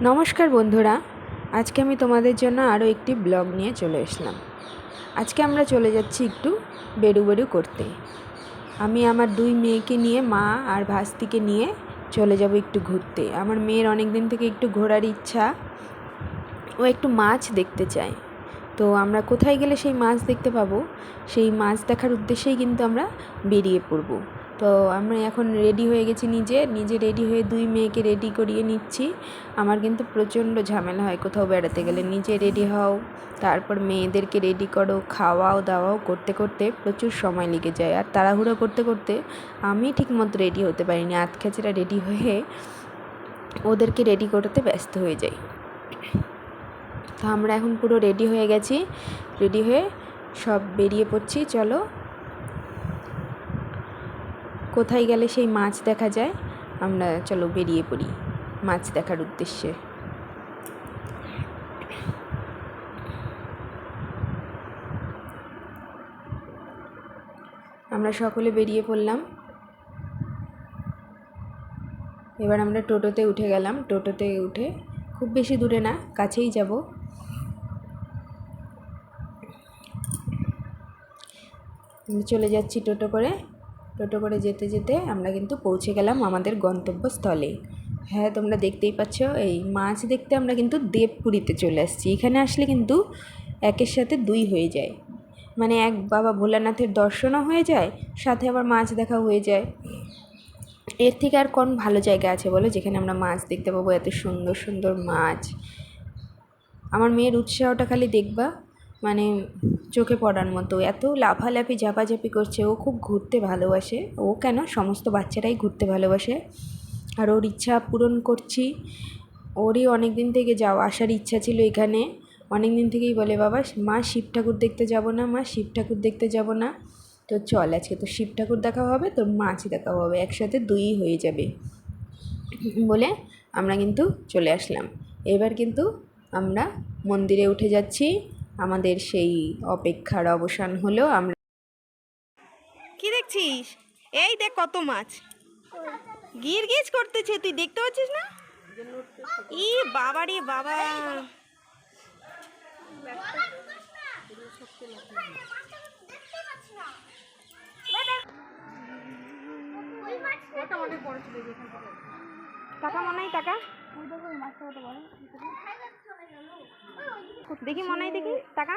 নমস্কার বন্ধুরা, আজকে আমি তোমাদের জন্য আরও একটি ব্লগ নিয়ে চলে এসলাম। আজকে আমরা চলে যাচ্ছি একটু বেড়ু বেড়ু করতে। আমি আমার দুই মেয়েকে নিয়ে, মা আর ভাস্তিকে নিয়ে চলে যাব একটু ঘুরতে। আমার মেয়ের অনেক দিন থেকে একটু ঘোরার ইচ্ছা। ও একটু মাছ দেখতে চায়। তো আমরা কোথায় গেলে সেই মাছ দেখতে পাবো? সেই মাছ দেখার উদ্দেশ্যেই কিন্তু আমরা বেরিয়ে পড়ব। তো আমি এখন রেডি হয়ে গেছি নিজে নিজে রেডি হয়ে দুই মেয়েকে রেডি করিয়ে নিচ্ছি। আমার কিন্তু প্রচণ্ড ঝামেলা হয় কোথাও বেড়াতে গেলে। নিজে রেডি হও, তারপর মেয়েদেরকে রেডি করো, খাওয়াও, দাওয়াও করতে করতে প্রচুর সময় লেগে যায়। আর তাড়াহুড়ো করতে করতে আমি ঠিকমতো রেডি হতে পারিনি। আতখ্যাচেরা রেডি হয়ে ওদেরকে রেডি করতে ব্যস্ত হয়ে যাই। তো আমরা এখন পুরো রেডি হয়ে গেছি। রেডি হয়ে সব বেরিয়ে পড়ছি। চলো কোথায় গেলে সেই মাছ দেখা যায়, আমরা চলো বেরিয়ে পড়ি মাছ দেখার উদ্দেশ্যে। আমরা সকলে বেরিয়ে পড়লাম। এবার আমরা টোটোতে উঠে গেলাম। টোটোতে উঠে খুব বেশি দূরে না, কাছেই যাব। চলে যাচ্ছি টোটো করে। টোটো করে যেতে যেতে আমরা কিন্তু পৌঁছে গেলাম আমাদের গন্তব্যস্থলে। হ্যাঁ তোমরা দেখতেই পাচ্ছ, এই মাছ দেখতে আমরা কিন্তু দেবপুরীতে চলে আসছি। এখানে আসলে কিন্তু একের সাথে দুই হয়ে যায়। মানে এক বাবা ভোলানাথের দর্শনও হয়ে যায়, সাথে আবার মাছ দেখা হয়ে যায়। এর থেকে আর কোন ভালো জায়গা আছে বলো, যেখানে আমরা মাছ দেখতে পাবো? এত সুন্দর সুন্দর মাছ। আমার মেয়ের উৎসাহটা খালি দেখবা। মানে চোখে পড়ার মতো, এত লাফালাফি, ঝাপাঝাপি করছে, ও খুব ঘুরতে ভালোবাসে। ও কেন? সমস্ত বাচ্চারাই ঘুরতে ভালোবাসে। আর ওর ইচ্ছা পূরণ করছি। ওরই অনেক দিন থেকে যাওয়া, আসার ইচ্ছা ছিল এখানে। অনেক দিন থেকেই বলে, বাবা, মা শিব ঠাকুর দেখতে যাব না, মা শিব ঠাকুর দেখতে যাব না। তো চল, আজকে তো শিব ঠাকুর দেখা হবে, তোর মাছ দেখা হবে, একসাথে দুই হয়ে যাবে। বলে আমরা কিন্তু চলে আসলাম। এবার কিন্তু আমরা মন্দিরে উঠে যাচ্ছি। আমাদের সেই অপেক্ষার অবসান হলো আমরা কি দেখছিস? এই দেখ কত মাছ। গির গিজ করতেছে, তুই দেখতে পাচ্ছিস না? ই বাবা রে বাবা। টাকা মনে হয় টাকা দেখি মনে হয় দেখি টাকা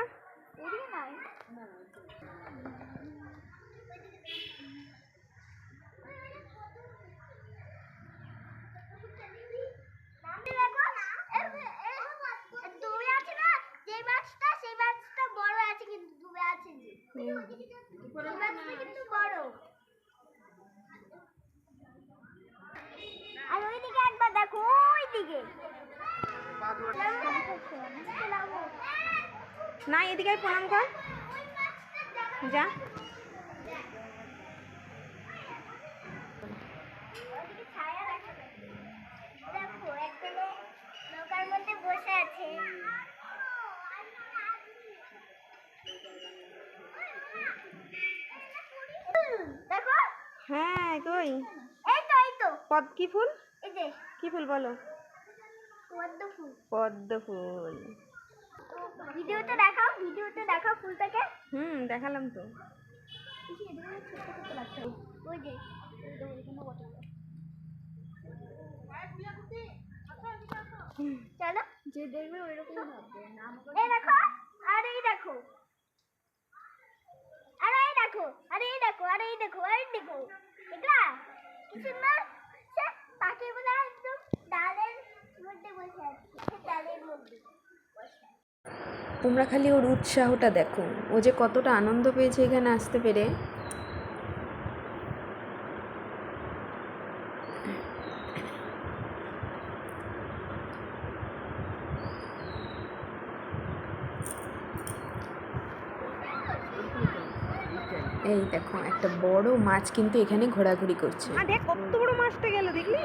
ডুবে আছে না যে মাছটা সেই মাছটা বড় আছে কিন্তু ডুবে আছে যে এই মাছটা কিন্তু বড় আর ওইদিকে একবার দেখো ওইদিকে না এদিকে প্রণাম কর। যা। হ্যাঁ কই? এই তো এই তো। পদ কি ফুল? এই যে। কি ফুল বলো? পদ্ম ফুল। পদ্ম ফুল। ভিডিওতে দেখাও ভিডিওতে দেখাও ফুলটাকে। হুম দেখালাম তো। ওই যে চলো। যে দেখবে ওইরকম ভাববে এই দেখো আর এই দেখো। আর এই দেখো আর এই দেখো আর এই দেখো আর এই দেখো। দেখলা কি সুন্দর? সে পাখি বলে একদম ডালের মধ্যে বসে আছে ডালের মধ্যে। তোমরা খালি ওর উৎসাহটা দেখো। ও যে কতটা আনন্দ পেয়েছে এখানে আসতে পেরে। এই দেখো একটা বড় মাছ কিন্তু এখানে ঘোরাঘুরি করছে। আর দেখ কত বড় মাছটা গেল দেখলি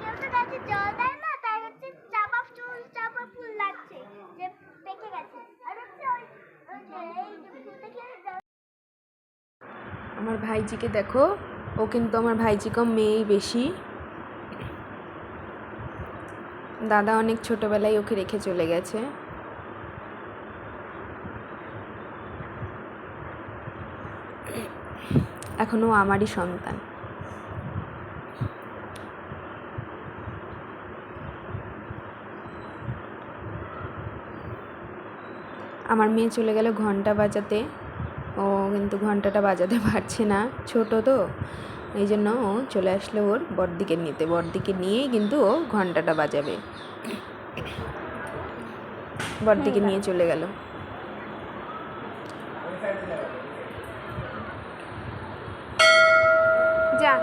কেউ তো গাছে জল দেয় না তাই হচ্ছে চাপা ফুল চাপা ফুল লাগছে যে পেকে গেছে আর হচ্ছে ওই ওই যে এই যে ফুলটা খেয়ে জল আমার ভাইজিকে দেখো, ও কিন্তু আমার ভাইজি কম মেয়েই বেশি। দাদা অনেক ছোটোবেলায় ওকে রেখে চলে গেছে। এখনও আমারই সন্তান। আমার মেয়ে চলে গেল ঘণ্টা বাজাতে। ও কিন্তু ঘন্টাটা বাজাতে পারছে না ছোট তো। এই জন্য ও চলে আসলো ওর বড়দিকে নিতে। বড়দিকে নিয়েই কিন্তু ও ঘন্টাটা বাজাবে। বড়দিকে নিয়ে চলে গেল। যা।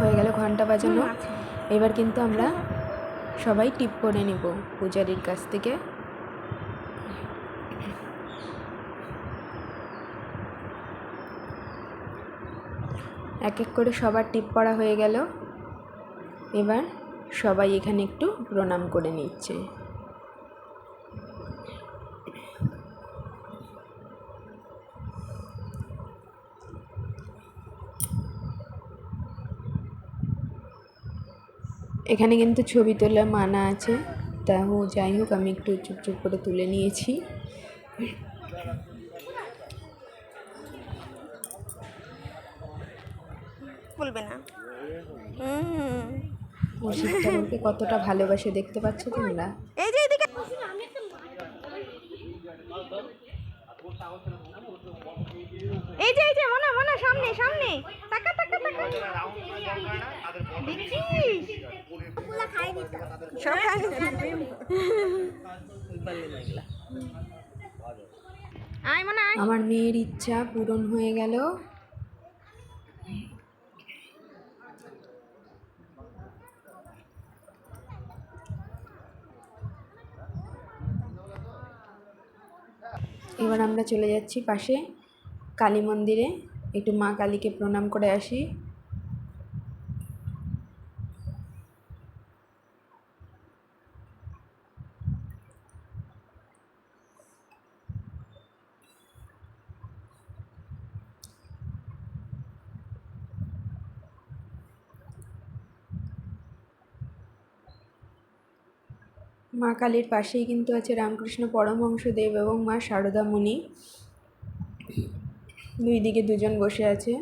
হয়ে গেল ঘণ্টা বাজানো। এবার কিন্তু আমরা সবাই টিপ করে নেব পূজারির কাছ থেকে। এক এক করে সবার টিপ পড়া হয়ে গেল। এবার সবাই এখানে একটু প্রণাম করে নিচ্ছে। এখানে কিন্তু ছবি তোলা মানা আছে। তাও যাই হোক আমি একটু চুপ চুপ করে তুলে নিয়েছি। বলবে না। ঠাকুরকে কতটা ভালোবাসে দেখতে পাচ্ছ তোমরা? এই যে এদিকে এই যে এই যে মনে মনে সামনে সামনে। তাকা তাকা তাকা। দেখছিস পুরা খাই দিত সব খাই আয় মনে আয়। আমার মেয়ের ইচ্ছা পূরণ হয়ে গেল। এবার আমরা চলে যাচ্ছি পাশে কালী মন্দিরে। একটু মা কালীকে প্রণাম করে আসি। মা কালীর পাশেই কিন্তু আছে রামকৃষ্ণ পরমহংসদেব এবং মা সারদা মুনি। দুই দিকে দুজন বসে আছে।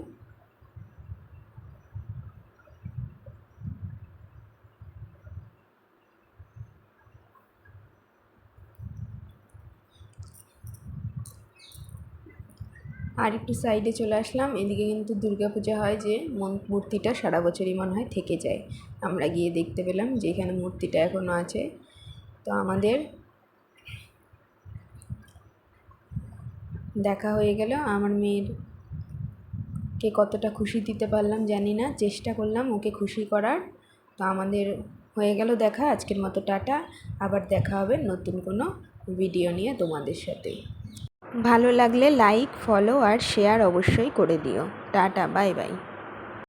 আর একটু সাইডে চলে আসলাম, এদিকে কিন্তু দুর্গাপূজা হয় যে মূর্তিটা সারা বছরই মনে হয় থেকে যায়। আমরা গিয়ে দেখতে পেলাম যে এখানে মূর্তিটা এখনও আছে। তো আমাদের দেখা হয়ে গেল। আমার মেয়ের কে কতটা খুশি দিতে পারলাম জানি না, চেষ্টা করলাম ওকে খুশি করার। তো আমাদের হয়ে গেল দেখা, আজকের মতো টাটা। আবার দেখা হবে নতুন কোনো ভিডিও নিয়ে তোমাদের সাথে। ভালো লাগলে লাইক, ফলো আর শেয়ার অবশ্যই করে দিও। Tata, bye bye.